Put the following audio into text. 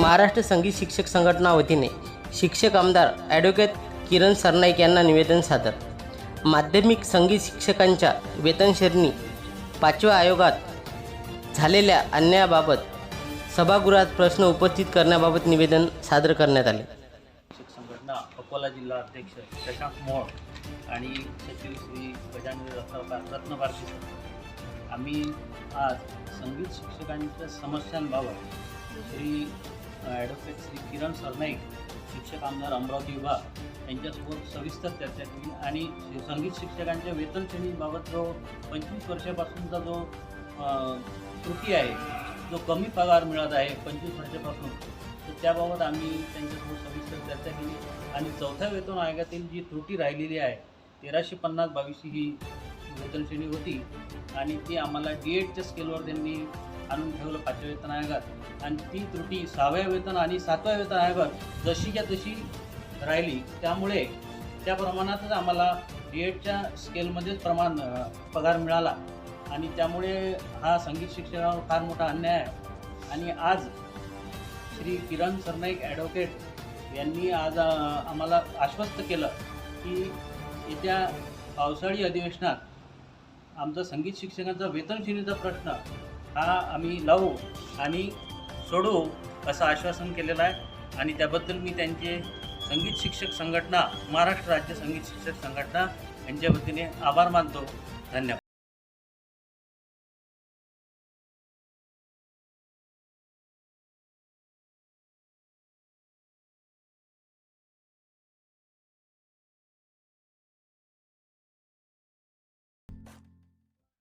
महाराष्ट्र संगीत शिक्षक संघटना वतीने शिक्षक आमदार ॲडव्होकेट किरण सरनाईक यांना निवेदन सादर. माध्यमिक संगीत शिक्षकांच्या वेतनश्रेणी पाचव्या आयोगात झालेल्या अन्यायाबाबत सभागृहात प्रश्न उपस्थित करण्याबाबत निवेदन सादर करण्यात आले. शिक्षक संघटना अकोला जिल्हा अध्यक्ष शशांक मोहोळ आणि सचिव श्री गजानन रत्न रत्न आम्ही आज संगीत शिक्षकांच्या समस्यांबाबत श्री ॲडव्होकेट श्री किरण सरनाईक शिक्षक आमदार अमरावती विभाग यांच्यासोबत सविस्तर चर्चा केली आणि संगीत शिक्षकांच्या वेतन श्रेणीबाबत जो पंचवीस वर्षापासूनचा जो त्रुटी आहे जो कमी पगार मिळत आहे पंचवीस वर्षापासून तर त्याबाबत आम्ही त्यांच्यासोबत सविस्तर चर्चा केली आणि चौथ्या वेतन आयोगातील जी त्रुटी राहिलेली आहे तेराशे पन्नास बावीसची ही वेतन श्रेणी होती आणि ती आम्हाला डी एडच्या स्केलवर त्यांनी आणून ठेवलं पाचव्या वेतन आयोगात. आणि ती त्रुटी सहाव्या वेतन आणि सातव्या वेतन आयोगात जशीच्या तशी राहिली. त्यामुळे त्या प्रमाणातच आम्हाला डी एडच्या स्केलमध्येच प्रमाण पगार मिळाला. आणि त्यामुळे हा संगीत शिक्षकावर फार मोठा अन्याय आहे. आणि आज श्री किरण सरनाईक ॲडव्होकेट यांनी आज आम्हाला आश्वस्त केलं की येत्या पावसाळी अधिवेशनात आमचा संगीत शिक्षकांचा वेतन श्रेणीचा प्रश्न हा आम्ही लावू आणि सोडवू असं आश्वासन केलेलं आहे. आणि त्याबद्दल मी त्यांचे संगीत शिक्षक संघटना महाराष्ट्र राज्य संगीत शिक्षक संघटना यांच्या वतीने आभार मानतो. धन्यवाद.